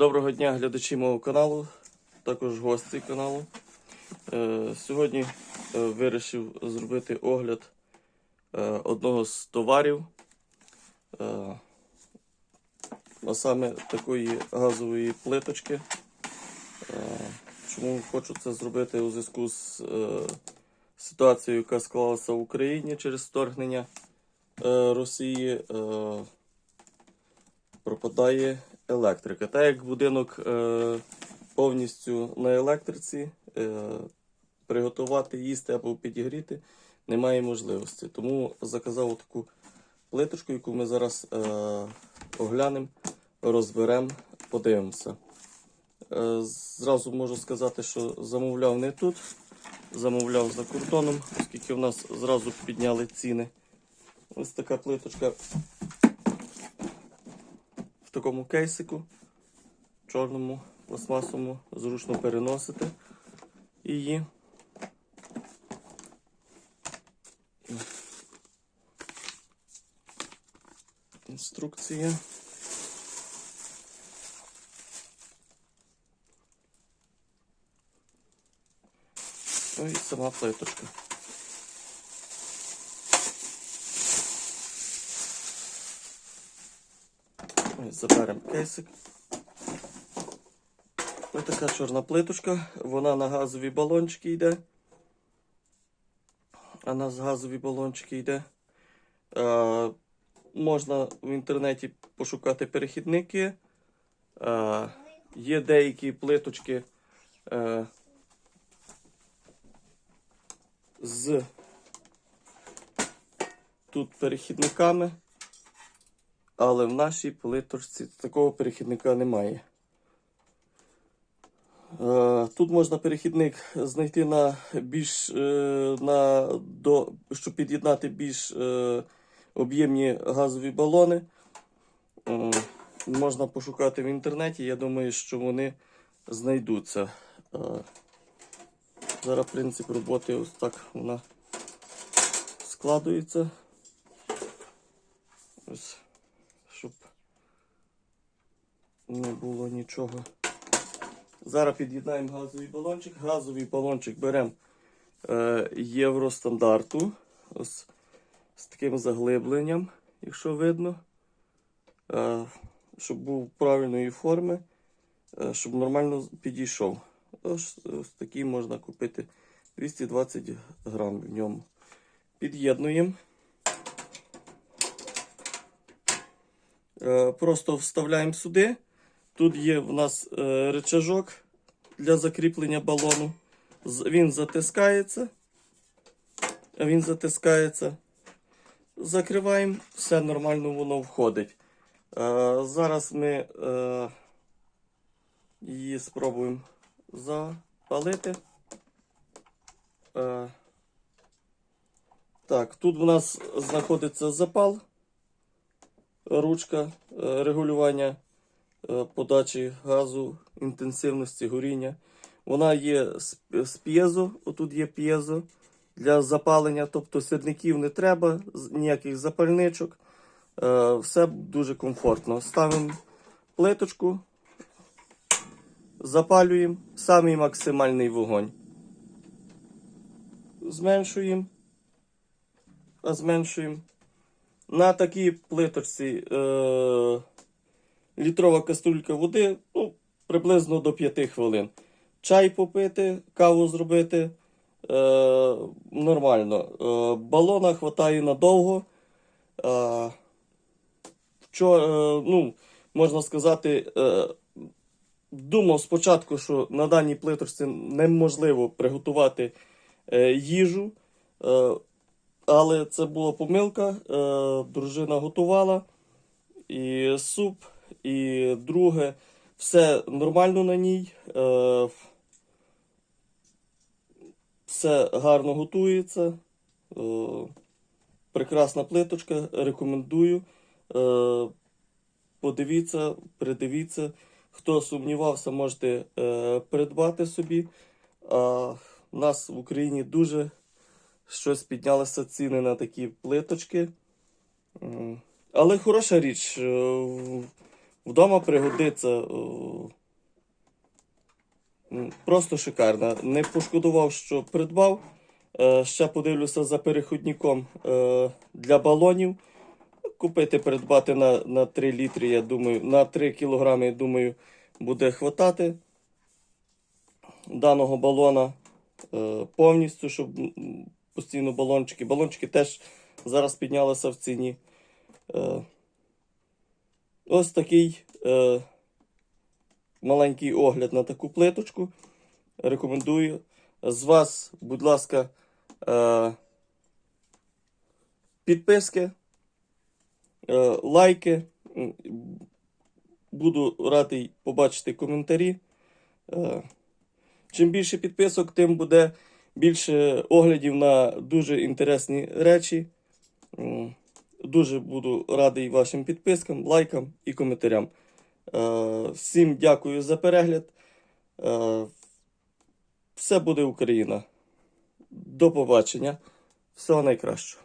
Доброго дня, глядачі мого каналу, також гості каналу. Е, Сьогодні е, вирішив зробити огляд е, одного з товарів, е, а саме такої газової плиточки. Е, Чому хочу це зробити у зв'язку з е, ситуацією, яка склалася в Україні через вторгнення е, Росії. Е, пропадає електрика. Так як будинок е, повністю на електриці, е, приготувати, їсти або підігріти немає можливості. Тому заказав таку плиточку, яку ми зараз е, оглянемо, розберемо, подивимося. Е, зразу можу сказати, що замовляв не тут, замовляв за кордоном, оскільки в нас зразу підняли ціни. Ось така плиточка в такому кейсику, чорному, пластмасовому, зручно переносити її. Інструкція. Ну і сама плиточка. Ось Заберемо кейсик. Ось така чорна плиточка, вона на газові балончики йде. А на газові балончики йде. Е, можна в інтернеті пошукати перехідники. Е, є деякі плиточки е, з тут перехідниками. Але в нашій плиточці такого перехідника немає. Е, Тут можна перехідник знайти на більш е, на до, щоб під'єднати більш е, об'ємні газові балони. Можна пошукати в інтернеті. Я думаю, що вони знайдуться. Зараз принцип роботи ось так вона складується. Ось щоб не було нічого. Зараз під'єднаємо газовий балончик. Газовий балончик беремо е, євростандарту. Ось з таким заглибленням, якщо видно. Е, щоб був правильної форми, е, щоб нормально підійшов. Ось, ось такий можна купити 220 грам в ньому. Під'єднуємо. Е, Просто вставляємо сюди. Тут є в нас е, рычажок для закріплення балону. Він затискається. Він затискається. Закриваємо, все нормально воно входить. Е, Зараз ми е, її спробуємо запалити. Е, Так, тут у нас знаходиться запал ручка е, регулювання подачі газу, інтенсивності горіння. Вона є з- з п'єзо, отут є п'єзо для запалення, тобто сірників не треба, ніяких запальничок. Е, Все дуже комфортно. Ставимо плиточку, запалюємо самий максимальний вогонь. Зменшуємо, а зменшуємо. На такій плиточці е, літрова каструлька води ну, приблизно до 5 хвилин. Чай попити, каву зробити е, нормально. Е, балона хватає надовго. Е, вчора, е, ну, можна сказати, е, думав спочатку, що на даній плиточці неможливо приготувати е, їжу. Е, але це була помилка. Е, дружина готувала і суп, і друге. Все нормально на ній. Е, все гарно готується. Е, прекрасна плиточка. Рекомендую. Е, подивіться, придивіться. Хто сумнівався, можете е, придбати собі. А у нас в Україні дуже щось піднялися ціни на такі плиточки. Але хороша річ. Вдома пригодиться. е, Просто шикарна. Не пошкодував, що придбав. Е, Ще подивлюся за переходником е, для балонів. Купити, придбати на, на 3 літри, я думаю, на 3 кілограми, я думаю, буде хватати даного балона повністю, щоб постійно балончики. Балончики теж зараз піднялися в ціні. Ось такий е, маленький огляд на таку плиточку. Рекомендую. З вас, будь ласка, е, підписки, е, лайки. Буду радий побачити коментарі. Е, Чим більше підписок, тим буде більше оглядів на дуже інтересні речі. Дуже буду радий вашим підпискам, лайкам і коментарям. Е, Всім дякую за перегляд. Е, Все буде Україна. До побачення. Всього найкращого.